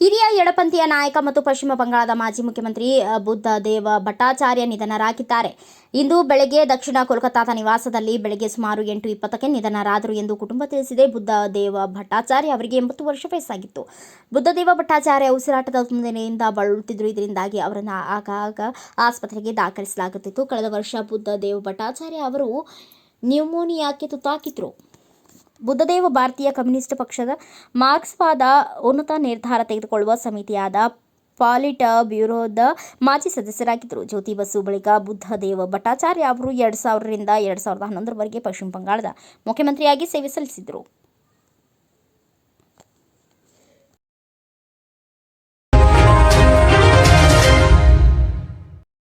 ಹಿರಿಯ ಎಡಪಂಥೀಯ ನಾಯಕ ಮತ್ತು ಪಶ್ಚಿಮ ಬಂಗಾಳದ ಮಾಜಿ ಮುಖ್ಯಮಂತ್ರಿ ಬುದ್ಧ ದೇವ ಭಟ್ಟಾಚಾರ್ಯ ನಿಧನರಾಗಿದ್ದಾರೆ. ಇಂದು ಬೆಳಗ್ಗೆ ದಕ್ಷಿಣ ಕೋಲ್ಕತ್ತಾದ ನಿವಾಸದಲ್ಲಿ ಬೆಳಗ್ಗೆ ಸುಮಾರು ಎಂಟು ಇಪ್ಪತ್ತಕ್ಕೆ ನಿಧನರಾದರು ಎಂದು ಕುಟುಂಬ ತಿಳಿಸಿದೆ. ಬುದ್ಧ ದೇವ ಭಟ್ಟಾಚಾರ್ಯ ಅವರಿಗೆ ಎಂಬತ್ತು ವರ್ಷ ವಯಸ್ಸಾಗಿತ್ತು. ಬುದ್ಧದೇವ ಭಟ್ಟಾಚಾರ್ಯ ಉಸಿರಾಟದ ತೊಂದರೆಯಿಂದ ಬಳಲುತ್ತಿದ್ದರು. ಇದರಿಂದಾಗಿ ಅವರನ್ನು ಆಗಾಗ ಆಸ್ಪತ್ರೆಗೆ ದಾಖಲಿಸಲಾಗುತ್ತಿತ್ತು. ಕಳೆದ ವರ್ಷ ಬುದ್ಧ ದೇವ ಭಟ್ಟಾಚಾರ್ಯ ಅವರು ನ್ಯೂಮೋನಿಯಾಕ್ಕೆ ತುತ್ತಾಗಿದ್ರು ಬುದ್ಧದೇವ ಭಾರತೀಯ ಕಮ್ಯುನಿಸ್ಟ್ ಪಕ್ಷದ ಮಾರ್ಕ್ಸ್ವಾದ ಉನ್ನತ ನಿರ್ಧಾರ ತೆಗೆದುಕೊಳ್ಳುವ ಸಮಿತಿಯಾದ ಪಾಲಿಟ ಬ್ಯೂರೋದ ಮಾಜಿ ಸದಸ್ಯರಾಗಿದ್ದರು. ಜ್ಯೋತಿ ಬಸು ಬಳಿಕ ಬುದ್ಧದೇವ ಭಟ್ಟಾಚಾರ್ಯ ಅವರು ಎರಡು ಸಾವಿರದಿಂದ ಎರಡು ಸಾವಿರದ ಹನ್ನೊಂದರವರೆಗೆ ಪಶ್ಚಿಮ ಬಂಗಾಳದ ಮುಖ್ಯಮಂತ್ರಿಯಾಗಿ ಸೇವೆ ಸಲ್ಲಿಸಿದರು